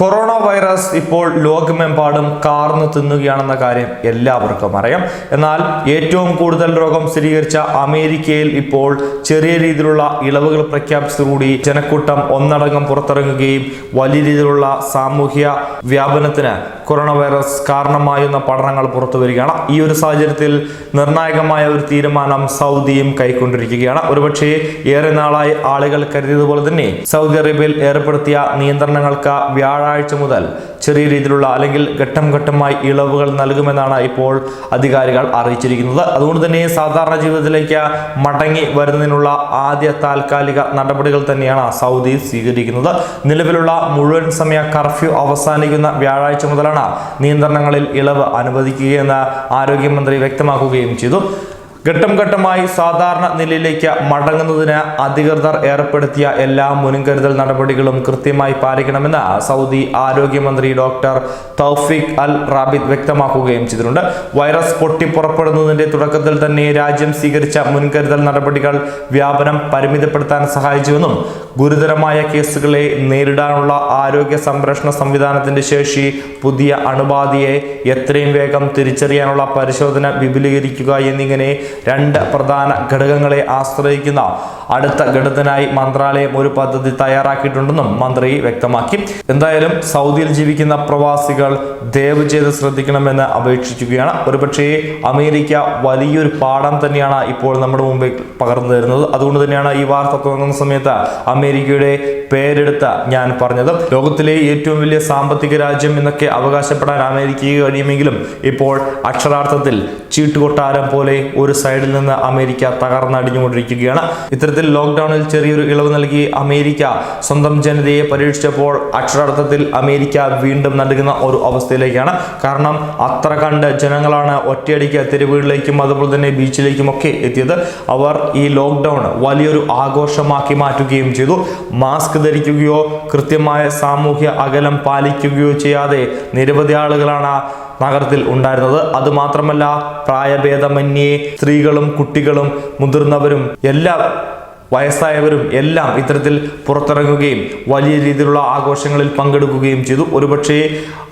Corona virus ഇപ്പോൾ ലോകമെമ്പാടും കാർന്നു തിന്നുകയാണെന്ന കാര്യം എല്ലാവർക്കും അറിയാം. എന്നാൽ ഏറ്റവും കൂടുതൽ രോഗം സ്ഥിരീകരിച്ച അമേരിക്കയിൽ ഇപ്പോൾ ചെറിയ രീതിയിലുള്ള ഇളവുകൾ പ്രഖ്യാപിച്ചതോടുകൂടി ജനക്കൂട്ടം ഒന്നടങ്കം പുറത്തിറങ്ങുകയും വലിയ രീതിയിലുള്ള സാമൂഹ്യ വ്യാപനത്തിന് കൊറോണ വൈറസ് കാരണമായുന്ന പഠനങ്ങൾ പുറത്തു വരികയാണ്. ഈ ഒരു സാഹചര്യത്തിൽ നിർണായകമായ ഒരു തീരുമാനം സൗദിയും കൈക്കൊണ്ടിരിക്കുകയാണ്. ഒരുപക്ഷേ ഏറെ നാളായി ആളുകൾ കരുതിയതുപോലെ തന്നെ സൗദി അറേബ്യയിൽ ഏർപ്പെടുത്തിയ നിയന്ത്രണങ്ങൾക്ക് വ്യാഴാഴ്ച മുതൽ ചെറിയ രീതിയിലുള്ള അല്ലെങ്കിൽ ഘട്ടം ഘട്ടമായി ഇളവുകൾ നൽകുമെന്നാണ് ഇപ്പോൾ അധികാരികൾ അറിയിച്ചിരിക്കുന്നത്. അതുകൊണ്ട് തന്നെ സാധാരണ ജീവിതത്തിലേക്ക് മടങ്ങി വരുന്നതിനുള്ള ആദ്യ താൽക്കാലിക നടപടികൾ തന്നെയാണ് സൗദി സ്വീകരിക്കുന്നത്. നിലവിലുള്ള മുഴുവൻ സമയ കർഫ്യൂ അവസാനിക്കുന്ന വ്യാഴാഴ്ച മുതലാണ് നിയന്ത്രണങ്ങളിൽ ഇളവ് അനുവദിക്കുകയെന്ന് ആരോഗ്യമന്ത്രി വ്യക്തമാക്കുകയും ചെയ്തു. ഘട്ടം ഘട്ടമായി സാധാരണ നിലയിലേക്ക് മടങ്ങുന്നതിന് അധികൃതർ ഏർപ്പെടുത്തിയ എല്ലാ മുൻകരുതൽ നടപടികളും കൃത്യമായി പാലിക്കണമെന്ന് സൗദി ആരോഗ്യമന്ത്രി ഡോക്ടർ തൗഫിക് അൽ റാബിദ് വ്യക്തമാക്കുകയും ചെയ്തിട്ടുണ്ട്. വൈറസ് പൊട്ടിപ്പുറപ്പെടുന്നതിന്റെ തുടക്കത്തിൽ തന്നെ രാജ്യം സ്വീകരിച്ച മുൻകരുതൽ നടപടികൾ വ്യാപനം പരിമിതപ്പെടുത്താൻ സഹായിച്ചുവെന്നും ഗുരുതരമായ കേസുകളെ നേരിടാനുള്ള ആരോഗ്യ സംരക്ഷണ സംവിധാനത്തിന്റെ ശേഷി പുതിയ അണുബാധയെ എത്രയും വേഗം തിരിച്ചറിയാനുള്ള പരിശോധന വിപുലീകരിക്കുക എന്നിങ്ങനെ രണ്ട് പ്രധാന ഘടകങ്ങളെ ആശ്രയിക്കുന്ന അടുത്ത ഘട്ടത്തിനായി മന്ത്രാലയം ഒരു പദ്ധതി തയ്യാറാക്കിയിട്ടുണ്ടെന്നും മന്ത്രി വ്യക്തമാക്കി. എന്തായാലും സൗദിയിൽ ജീവിക്കുന്ന പ്രവാസികൾ ദയവ് ചെയ്ത് ശ്രദ്ധിക്കണമെന്ന് അപേക്ഷിക്കുകയാണ്. ഒരുപക്ഷെ അമേരിക്ക വലിയൊരു പാഠം തന്നെയാണ് ഇപ്പോൾ നമ്മുടെ മുമ്പിൽ പകർന്നു തരുന്നത്. അതുകൊണ്ട് തന്നെയാണ് ഈ വാർത്ത തുടങ്ങുന്ന സമയത്ത് അമേരിക്കയുടെ പേരെടുത്ത ഞാൻ പറഞ്ഞത്. ലോകത്തിലെ ഏറ്റവും വലിയ സാമ്പത്തിക രാജ്യം എന്നൊക്കെ അവകാശപ്പെടാൻ അമേരിക്കയ്ക്ക് കഴിയുമെങ്കിലും ഇപ്പോൾ അക്ഷരാർത്ഥത്തിൽ ചീട്ടുകൊട്ടാരം പോലെ ഒരു സൈഡിൽ നിന്ന് അമേരിക്ക തകർന്നടിഞ്ഞുകൊണ്ടിരിക്കുകയാണ്. ഇത്തരത്തിൽ ലോക്ക്ഡൌണിൽ ചെറിയൊരു ഇളവ് നൽകി അമേരിക്ക സ്വന്തം ജനതയെ പരീക്ഷിച്ചപ്പോൾ അക്ഷരാർത്ഥത്തിൽ അമേരിക്ക വീണ്ടും നൽകുന്ന ഒരു അവസ്ഥയിലേക്കാണ്. കാരണം അത്ര കണ്ട് ജനങ്ങളാണ് ഒറ്റയടിക്ക് തെരുവുകളിലേക്കും അതുപോലെ തന്നെ ബീച്ചിലേക്കും ഒക്കെ എത്തിയത്. അവർ ഈ ലോക്ക്ഡൌൺ വലിയൊരു ആഘോഷമാക്കി മാറ്റുകയും ചെയ്തു. മാസ്ക് ധരിക്കുകയോ കൃത്യമായ സാമൂഹ്യ അകലം പാലിക്കുകയോ ചെയ്യാതെ നിരവധി ആളുകളാണ് നഗരത്തിൽ ഉണ്ടായിരുന്നത്. അതുമാത്രമല്ല പ്രായഭേദമന്യേ സ്ത്രീകളും കുട്ടികളും മുതിർന്നവരും എല്ലാം വയസ്സായവരും എല്ലാം ഇത്തരത്തിൽ പുറത്തിറങ്ങുകയും വലിയ രീതിയിലുള്ള ആഘോഷങ്ങളിൽ പങ്കെടുക്കുകയും ചെയ്തു. ഒരുപക്ഷെ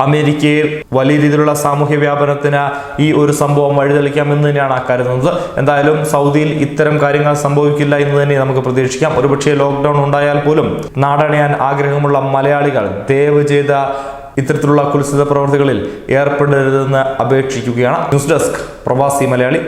അമേരിക്കയിൽ വലിയ രീതിയിലുള്ള സാമൂഹ്യ വ്യാപനത്തിന് ഈ ഒരു സംഭവം വഴിതെളിക്കാമെന്ന് തന്നെയാണ് കരുതുന്നത്. എന്തായാലും സൗദിയിൽ ഇത്തരം കാര്യങ്ങൾ സംഭവിക്കില്ല എന്ന് തന്നെ നമുക്ക് പ്രതീക്ഷിക്കാം. ഒരുപക്ഷെ ലോക്ക്ഡൌൺ ഉണ്ടായാൽ പോലും നാടണയാൻ ആഗ്രഹമുള്ള മലയാളികൾ ദയവ് ചെയ്ത ഇത്തരത്തിലുള്ള കുൽസിത പ്രവർത്തികളിൽ ഏർപ്പെടരുതെന്ന് അപേക്ഷിക്കുകയാണ്. ന്യൂസ് ഡെസ്ക് പ്രവാസി മലയാളി.